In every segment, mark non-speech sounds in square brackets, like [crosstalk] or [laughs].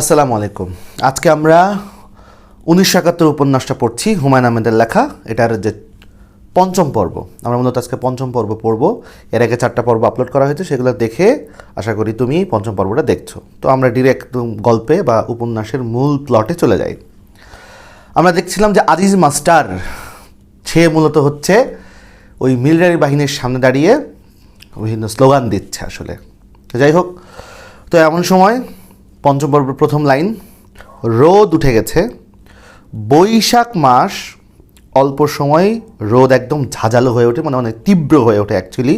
আসসালামু আলাইকুম। আজকে আমরা উনিশশো একাত্তর উপন্যাসটা পড়ছি, হুমায়ুন আহমেদের লেখা। এটার যে পঞ্চম পর্ব, আমরা মূলত আজকে পঞ্চম পর্ব পড়ব। এর আগে চারটা পর্ব আপলোড করা হয়েছে, সেগুলো দেখে আশা করি তুমি পঞ্চম পর্বটা দেখছ। তো আমরা ডিরেক্ট গল্পে বা উপন্যাসের মূল প্লটে চলে যাই। আমরা দেখছিলাম যে আজিজ মাস্টার, সে মূলত হচ্ছে ওই মিলিটারি বাহিনীর সামনে দাঁড়িয়ে বিভিন্ন স্লোগান দিচ্ছে আসলে। যাই হোক, তো এমন সময় পঞ্চম পর্বের প্রথম লাইন, রোদ উঠে গেছে, বৈশাখ মাস, অল্প সময় রোদ একদম ঝাঁঝালো হয়ে ওঠে মানে অনেক তীব্র হয়ে ওঠে অ্যাকচুয়ালি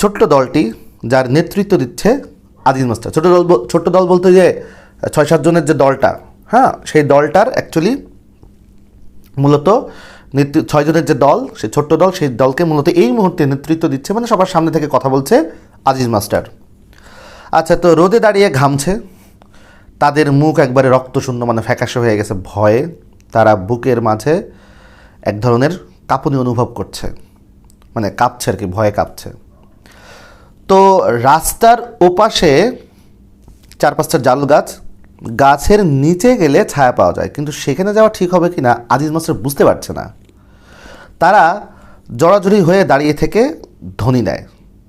ছোট্ট দলটি যার নেতৃত্ব দিচ্ছে আজিজ মাস্টার। ছোট দল ছোট্ট দল বলতে যে, ছয় সাত জনের যে দলটা হ্যাঁ সেই দলটার অ্যাকচুয়ালি মূলত ছয়জনের যে দল, সেই ছোট্ট দল, সেই দলকে মূলত এই মুহূর্তে নেতৃত্ব দিচ্ছে মানে সবার সামনে থেকে কথা বলছে আজিজ মাস্টার। আচ্ছা তো রোদে দাঁড়িয়ে ঘামছে। তাদের মুখ একবারে রক্তশূন্য মানে ফ্যাকাশে হয়ে গেছে ভয়ে। তারা বুকের মাঝে এক ধরনের কাঁপুনি অনুভব করছে। মানে কাঁপছে আর কি, ভয়ে কাঁপছে। তো রাস্তার ওপাশে চার পাঁচটা জাল গাছ, গাছের নিচে গেলে ছায়া পাওয়া যায়। কিন্তু সেখানে যাওয়া ঠিক হবে কি না আজিজ মাস্টার বুঝতে পারছে না। তারা জড়াজড়ি হয়ে দাঁড়িয়ে থেকে ধ্বনি দেয়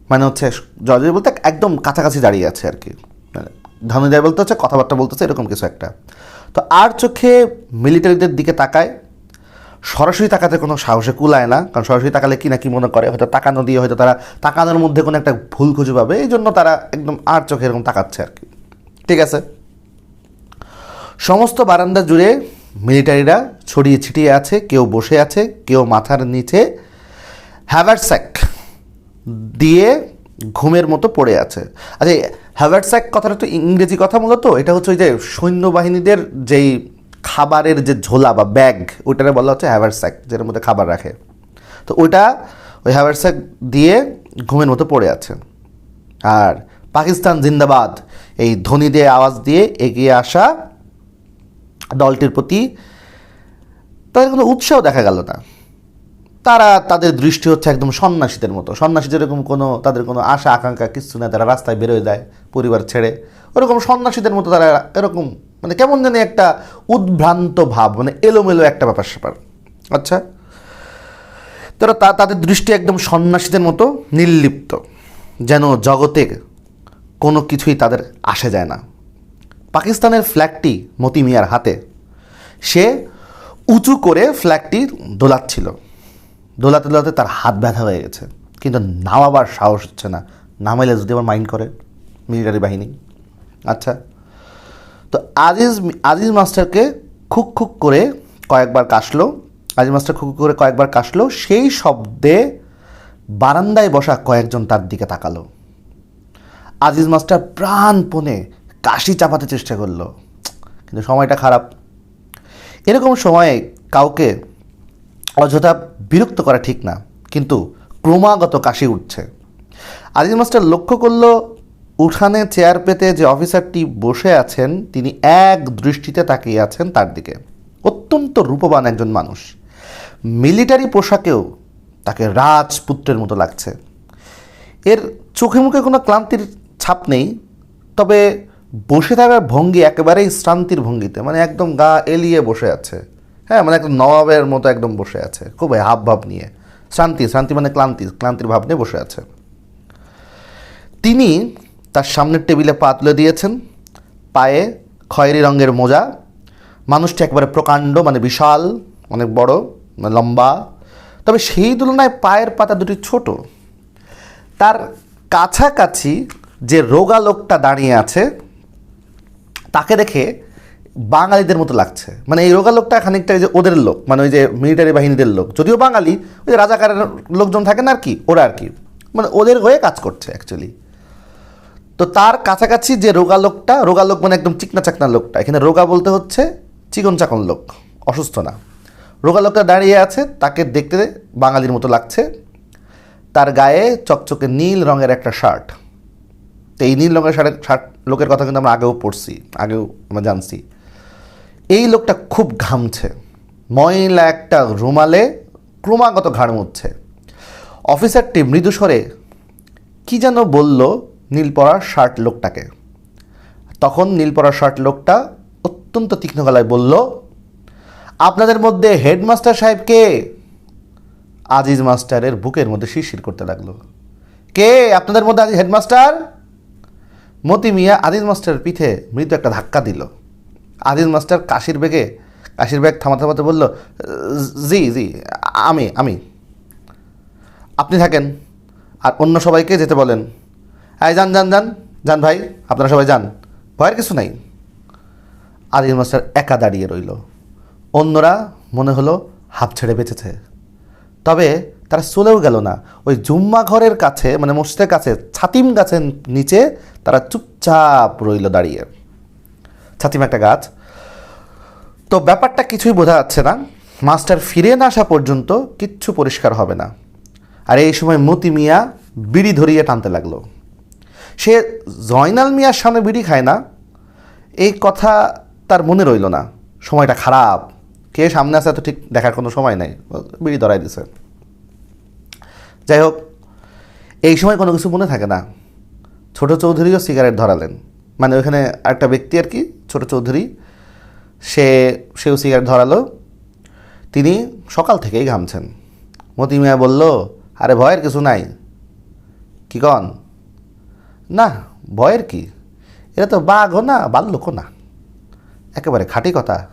মানে হচ্ছে জড়াজড়ি বলতে একদম কাছাকাছি দাঁড়িয়ে আছে আর কি। মানে ধ্বনি দেয় বলতে হচ্ছে, কথাবার্তা বলতেছে এরকম কিছু একটা। তো আর চোখে মিলিটারিদের দিকে তাকায়, সরাসরি তাকাতে কোনো সাহসে কুলায় না, কারণ সরাসরি তাকালে কি না কি মনে করে, হয়তো তাকানো দিয়ে হয়তো তারা তাকানোর মধ্যে কোনো একটা ভুল খুঁজে পাবে, এই জন্য তারা একদম আর চোখে এরকম তাকাচ্ছে আর কি। ঠিক আছে? সমস্ত বারান্দা জুড়ে মিলিটারিরা ছড়িয়ে ছিটিয়ে আছে, কেউ বসে আছে, কেউ মাথার নিচে। হ্যাভারস্যাক দিয়ে ঘুমের মতো পড়ে আছে। আচ্ছা হ্যাভারস্যাক কথাটা তো ইংরেজি কথা মূলত, এটা হচ্ছে ওই যে সৈন্যবাহিনীদের যেই খাবারের যে ঝোলা বা ব্যাগ, ওইটারে বলা হচ্ছে হ্যাভারস্যাক যেটার মধ্যে খাবার রাখে। তো ওইটা ওই হ্যাভারস্যাক দিয়ে ঘুমের মতো পড়ে আছে। আর পাকিস্তান জিন্দাবাদ এই ধ্বনি দিয়ে আওয়াজ দিয়ে এগিয়ে আসা দলটির প্রতি তাদের কোনো উৎসাহ দেখা গেল না। তারা তাদের দৃষ্টি হচ্ছে একদম সন্ন্যাসীদের মতো। সন্ন্যাসী যেরকম কোনো, তাদের কোনো আশা, আকাঙ্ক্ষা, কিছু না, তারা রাস্তায় বেরোয় দেয় পরিবার ছেড়ে। ওরকম সন্ন্যাসীদের মতো তারা এরকম মানে কেমন জানি একটা উদ্ভ্রান্ত ভাব মানে এলোমেলো একটা ব্যাপার স্যাপার। আচ্ছা? তারা তা, তাদের দৃষ্টি একদম সন্ন্যাসীদের মতো, নির্লিপ্ত। যেন জগতে কোনো কিছুই তাদের আসে যায় না। পাকিস্তানের ফ্ল্যাগটি মতি মিয়ার হাতে। সে উঁচু করে ফ্ল্যাগটি দোলাচ্ছিল। দোলাতে দোলাতে তার হাত ব্যথা হয়ে গেছে। কিন্তু নামাবার সাহস হচ্ছে না। নামাইলে যদি আমার মাইন্ড করে, মিলিটারি বাহিনী। আচ্ছা তো আজিজ আজিজ মাস্টারকে খুক খুক করে কয়েকবার কাশলো। আজিজ মাস্টার খুক করে কয়েকবার কাশলো। সেই শব্দে বারান্দায় বসা কয়েকজন তার দিকে তাকালো। আজিজ মাস্টার প্রাণপণে কাশি চাপাতে চেষ্টা করল। কিন্তু সময়টা খারাপ। এরকম সময়ে কাউকে অযথা বিরক্ত করা ঠিক না, কিন্তু ক্রমাগত কাশি উঠছে। আজিজ মাস্টার লক্ষ্য করল, উঠানে চেয়ার পেতে যে অফিসারটি বসে আছেন, তিনি এক দৃষ্টিতে তাকিয়ে আছেন তার দিকে। অত্যন্ত রূপবান একজন মানুষ। মিলিটারি পোশাকেও তাকে রাজপুত্রের মতো লাগছে। এর চোখে মুখে কোনো ক্লান্তির ছাপ নেই, তবে বসে থাকার ভঙ্গি একেবারেই শ্রান্তির ভঙ্গিতে মানে একদম গা এলিয়ে বসে আছে। হ্যাঁ মানে একদম নবাবের মতো একদম বসে আছে। খুব হাব ভাব নিয়ে। শান্তি শান্তি মানে ক্লান্তি, ক্লান্তির ভাব নিয়ে বসে আছে। তিনি তার সামনের টেবিলে পা তুলে দিয়েছেন, পায়ে খয়েরি রঙের মোজা। মানুষটি একেবারে প্রকাণ্ড মানে বিশাল, অনেক বড় মানে লম্বা। তবে সেই তুলনায় পায়ের পাতা দুটি ছোট। তার কাছাকাছি যে রোগা লোকটা দাঁড়িয়ে আছে, তাকে দেখে বাঙালিদের মতো লাগছে। মানে এই রোগা লোকটা খানিকটা যে ওদের লোক মানে ওই যে মিলিটারি বাহিনীদের লোক। যদিও বাঙালি, ওই যে রাজাকারের লোকজন থাকে না আর কি, ওরা আর কি। মানে ওদের হয়ে কাজ করছে অ্যাকচুয়ালি তো তার কাছাকাছি যে রোগা লোকটা রোগা লোক মানে একদম চিকনা চাকনা লোকটা। এখানে রোগা বলতে হচ্ছে চিকন চাকন লোক, অসুস্থ না। রোগা লোকটা দাঁড়িয়ে আছে, তাকে দেখতে বাঙালির মতো লাগছে। তার গায়ে চকচকে নীল রঙের একটা শার্ট। তো এই নীল রঙের শার্টের শার্ট লোকের কথা কিন্তু আমরা আগেও পড়ছি, আগেও আমরা জানছি। এই লোকটা খুব ঘামছে। ময়লা একটা রুমালে ক্রমাগত ঘাড় মুচ্ছে। অফিসারটি মৃদু স্বরে, কি যেন বলল নীলপরার শার্ট লোকটাকে? তখন নীলপরার শার্ট লোকটা অত্যন্ত তীক্ষ্ণ গলায় বলল, আপনাদের মধ্যে হেডমাস্টার সাহেবকে? আজিজ মাস্টারের বুকের মধ্যে শিরশির করতে লাগল। কে? আপনাদের মধ্যে আজ হেডমাস্টার? মতি মিয়া আজিজ মাস্টারের পিঠে মৃদু একটা ধাক্কা দিল। আজিজ মাস্টার কাশির বেগে, কাশির ব্যাগ থামাতে থামাতে বলল, জি জি, আমি আমি। আপনি থাকেন আর অন্য সবাইকে যেতে বলেন। হ্যাঁ যান যান যান যান ভাই, আপনারা সবাই যান। ভয়ের কিছু নাই। আজিজ মাস্টার একা দাঁড়িয়ে রইল। অন্যরা মনে হলো হাফ ছেড়ে বেঁচেছে। তবে তারা চলেও গেল না। ওই জুম্মা ঘরের কাছে মানে মসজিদের কাছে, ছাতিম গাছের নিচে তারা চুপচাপ রইল দাঁড়িয়ে। ছাতিম একটা গাছ তো ব্যাপারটা কিছুই বোঝা যাচ্ছে না। মাস্টার ফিরে না আসা পর্যন্ত কিচ্ছু পরিষ্কার হবে না। আর এই সময় মতি মিয়া বিড়ি ধরিয়ে টানতে লাগল। সে জয়নাল মিয়ার সামনে বিড়ি খায় না। এই কথা তার মনে রইল না। সময়টা খারাপ। কে সামনে আসে তো ঠিক দেখার কোনো সময় নাই। বিড়ি ধরাই দিছে। যাই হোক, এই সময় কোনো কিছু মনে থাকে না। ছোট চৌধুরীও সিগারেট ধরালেন। মানে ওইখানে একটা ব্যক্তি আর কি, ছোট চৌধুরী সে, সেও সিগারেট ধরালো। তিনি সকাল থেকেই ঘামছেন। মতি মিয়া বলল, আরে ভয়ের কিছু নাই। কি কন? না, ভয়ের কি? এটা তো বাঘও না, বাল্যকও না। একেবারে খাঁটি কথা।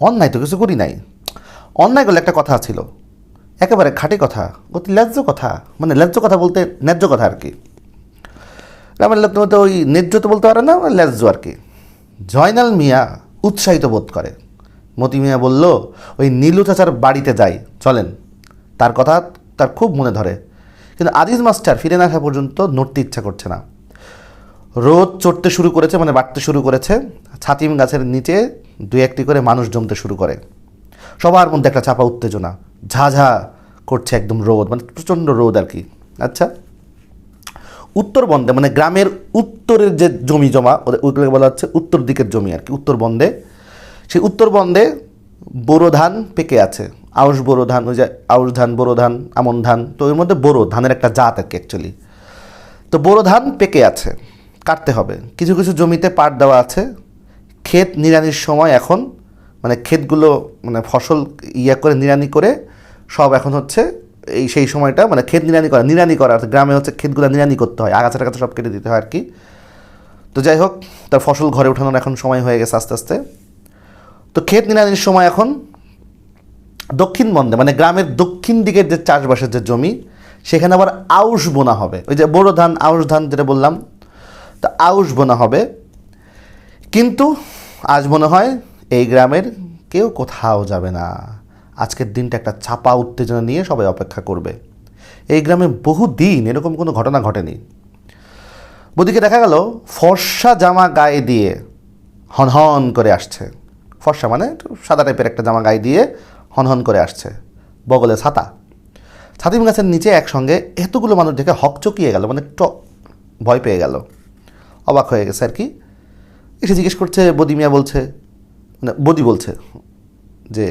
অন্যায় তো কিছু করি নাই। অন্যায় করলে একটা কথা ছিল। একেবারে খাঁটি কথা, অতি ন্যায্য কথা। মানে ন্যায্য কথা বলতে ন্যায্য কথা আর কি। গ্রামের লোক তো ওই ন্যায্য তো বলতে পারে না ন্যায্য আর কি। জয়নাল মিয়া উৎসাহিত বোধ করে। মতি মিয়া বলল, ওই নীলু চাচার বাড়িতে যাই, চলেন। তার কথা তার খুব মনে ধরে। কিন্তু আজিজ মাস্টার ফিরে না আসা পর্যন্ত নড়তে ইচ্ছা করছে না। রোদ চড়তে শুরু করেছে মানে বাড়তে শুরু করেছে। ছাতিম গাছের নিচে দুই একটি করে মানুষ জমতে শুরু করে। সবার মধ্যে একটা চাপা উত্তেজনা। ঝাঝা করছে একদম রোদ মানে প্রচণ্ড রোদ আর কি। আচ্ছা উত্তরবন্দে মানে গ্রামের উত্তরের যে জমি জমা, ওদের বলা হচ্ছে উত্তর দিকের জমি আর কি, উত্তরবন্দে। সেই উত্তরবন্দে বোরো ধান পেকে আছে, আউশ বোরো ধান, ওই যে আউশ ধান, বোরো ধান, আমন ধান, তো ওর মধ্যে বোরো, ধানের একটা জাত আর কি অ্যাকচুয়ালি তো বোরো ধান পেকে আছে, কাটতে হবে। কিছু কিছু জমিতে পাট দেওয়া আছে, ক্ষেত নিড়ানির সময় এখন মানে ক্ষেতগুলো মানে ফসল ইয়া করে, নিড়ানি করে, সব এখন হচ্ছে এই সেই সময়টা মানে ক্ষেত নিরানি করা, নিড়ানি করা, অর্থাৎ গ্রামে হচ্ছে ক্ষেতগুলো নিড়ানি করতে হয়, আগাছা টাগাছা সব কেটে দিতে হয় আর কি তো যাই হোক, তার ফসল ঘরে ওঠানোর এখন সময় হয়ে গেছে আস্তে আস্তে। তো ক্ষেত নিড়ানির সময় এখন দক্ষিণ বন্দে মানে গ্রামের দক্ষিণ দিকের যে চাষবাসের যে জমি, সেখানে আবার আউশ বোনা হবে। ওই যে বড় ধান, আউশ ধান যেটা বললাম, তো আউশ বোনা হবে। কিন্তু আজ মনে হয় এই গ্রামের কেউ কোথাও যাবে না। আজকের দিনটা একটা চাপা উত্তেজনা নিয়ে সবাই অপেক্ষা করবে। এই গ্রামে বহু দিন এরকম কোনো ঘটনা ঘটেনি। ওদিকে দেখা গেল, ফর্সা জামা গায়ে দিয়ে হনহন করে আসছে। ফর্সা মানে সাদা টাইপের একটা জামা গায়ে দিয়ে হনহন করে আসছে। বগলে ছাতা। ছাতিম গাছের নিচে একসঙ্গে এতগুলো মানুষ দেখে হকচকিয়ে গেল মানে একটু ভয় পেয়ে গেল। অবাক হয়ে গেছে আর কি। এসে জিজ্ঞেস করছে, বদি মিয়া বলছে মানে বদি বলছে যে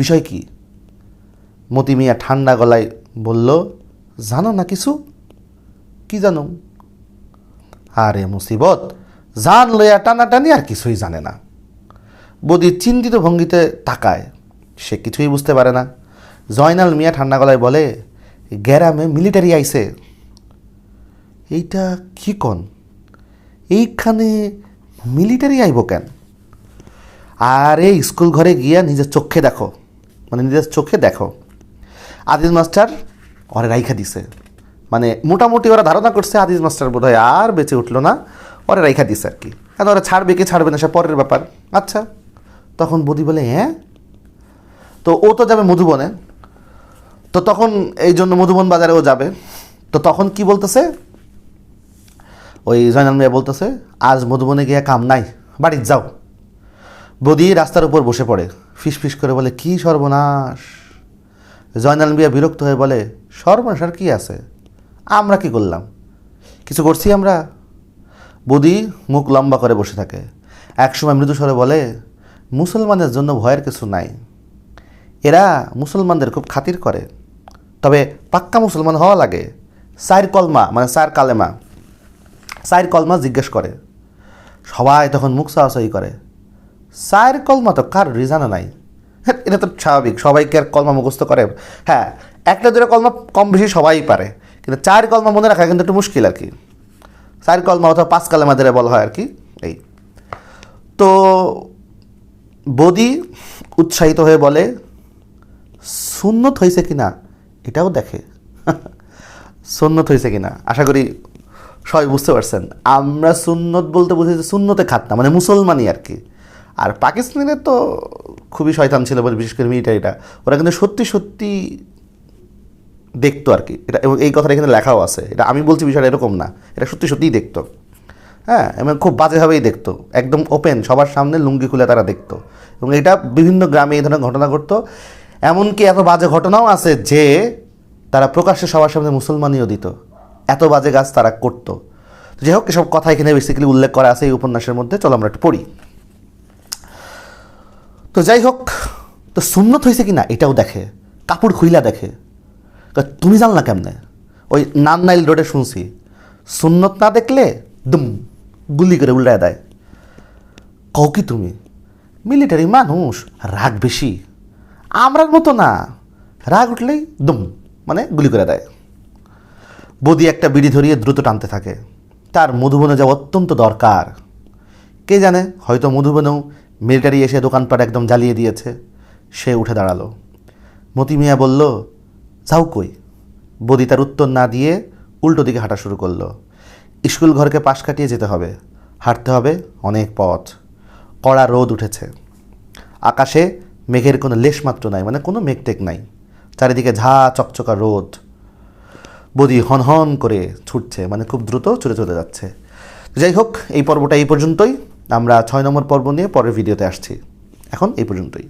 বিষয় কি? মতি মিয়া ঠান্ডা গলায় বলল, জানো না কিছু? কি জানো? আরে মুসিবত, জান লইয়া টানাটানি আর কিছুই জানে না। বদি চিন্তিত ভঙ্গিতে তাকায়। সে কিছুই বুঝতে পারে না। জয়নাল মিয়া ঠান্ডা গলায় বলে, গ্যারামে মিলিটারি আইছে। এইটা কি কন? এইখানে মিলিটারি আইব কেন? আরে, স্কুল ঘরে গিয়া নিজের চোখে দেখো। মানে নিজের চোখে দেখো। আদিল মাস্টার ওরে রাইখা দিছে। মানে মোটামুটি ওরা ধারণা করছে আদিজ মাস্টার বোধহয় আর বেঁচে উঠল না, ওরে রাইখা দিছে আর কি। কেন ওরা ছাড়বে কি ছাড়বে না, সে পরের ব্যাপার। আচ্ছা তখন বদি বলে হ্যাঁ? তো ও তো যাবে মধুবনে। তো তখন এই জন্য মধুবন বাজারে ও যাবে। তো তখন কি বলতেছে? ওই জয়নাল মিয়া বলতেছে, আজ মধুবনে গিয়ে কাম নাই বাড়ির যাও। বদি রাস্তার উপর বসে পড়ে। ফিস ফিস করে বলে, কি সর্বনাশ? জয়নাল মিয়া বিরক্ত হয়ে বলে, সর্বনাশ আর কি আছে? আমরা কি করলাম? কিছু করছি আমরা? বদি মুখ লম্বা করে বসে থাকে। একসময় মৃদু স্বরে বলে মুসলমানের জন্য ভয়ের কিছু নাই। এরা মুসলমানদের খুব খাতির করে। তবে পাক্কা মুসলমান হওয়া লাগে। সাইর কলমা মানে সাইর কালেমা। সাইর কলমা জিজ্ঞেস করে। সবাই তখন মুখ সাহসাই করে। চায়ের কলমা তো কার রিজানা নাই। হ্যাঁ এটা তো স্বাভাবিক, সবাইকে আর কলমা মুখস্থ করে। হ্যাঁ একটা দুটো কলমা কম বেশি সবাই পারে, কিন্তু চার কলমা মনে রাখা কিন্তু একটু মুশকিল আর কি। চার কলমা অথবা পাঁচ কালেমা ধরে বলা হয় আর কি, এই। তো বদি উৎসাহিত হয়ে বলে, সুন্নত হয়েছে কি না এটাও দেখে। [laughs] সুন্নত হয়েছে কি না আশা করি সবাই বুঝতে পারছেন। আমরা সুন্নত বলতে বুঝেছি সুন্নতে খাতনা মানে মুসলমানই আর কি। আর পাকিস্তানের তো খুবই শয়তান ছিল বলে বিশেষ করে মিলিটারিটা। ওরা কিন্তু সত্যি সত্যি দেখতো আর কি। এটা এবং এই কথাটা এখানে লেখাও আছে। এটা আমি বলছি বিষয়টা এরকম না। এটা সত্যি, সত্যিই দেখতো। হ্যাঁ এবং খুব বাজেভাবেই দেখতো। একদম ওপেন সবার সামনে লুঙ্গি খুলে তারা দেখতো। এবং এটা বিভিন্ন গ্রামে এই ধরনের ঘটনা ঘটতো। এমনকি এত বাজে ঘটনাও আছে যে তারা প্রকাশ্যে সবার সামনে মুসলমানিও দিত। এত বাজে গাছ তারা করতো। যাই হোক, এসব কথা এখানে বেসিক্যালি উল্লেখ করা আছে এই উপন্যাসের মধ্যে। চলো আমরা একটু পড়ি। তো যাই হোক, তো সুন্নত হয়েছে কি না এটাও দেখে, কাপড় খুইলা দেখে। তুমি জানলা কেমনে? ওই নান্নাইল রোডে শুনছি, সুন্নত না দেখলে দুম, গুলি করে উল্টায় দেয়। কও কি তুমি? মিলিটারি মানুষ, রাগ বেশি। আমরার মতো না, রাগ উঠলেই দুম মানে গুলি করে দেয়। বদি একটা বিড়ি ধরিয়ে দ্রুত টানতে থাকে। তার মধুবনে যাওয়া অত্যন্ত দরকার। কে জানে, হয়তো মধুবনেও মিলিটারি এসে দোকানপাট একদম জ্বালিয়ে দিয়েছে। সে উঠে দাঁড়াল। মতি মিয়া বলল, যাও কই? বদি তার উত্তর না দিয়ে উল্টো দিকে হাঁটা শুরু করল। স্কুল ঘরকে পাশ কাটিয়ে যেতে হবে। হাঁটতে হবে অনেক পথ। কড়া রোদ উঠেছে। আকাশে মেঘের কোনো লেশমাত্র নাই মানে কোনো মেঘটেক নাই। চারিদিকে ঝা চকচকা রোদ। বদি হন হন করে ছুটছে মানে খুব দ্রুত ছুটে চলে যাচ্ছে। যাই হোক, এই পর্বটা এই পর্যন্তই। আমরা ছয় নম্বর পর্ব নিয়ে পরের ভিডিওতে আসছি। এখন এই পর্যন্তই।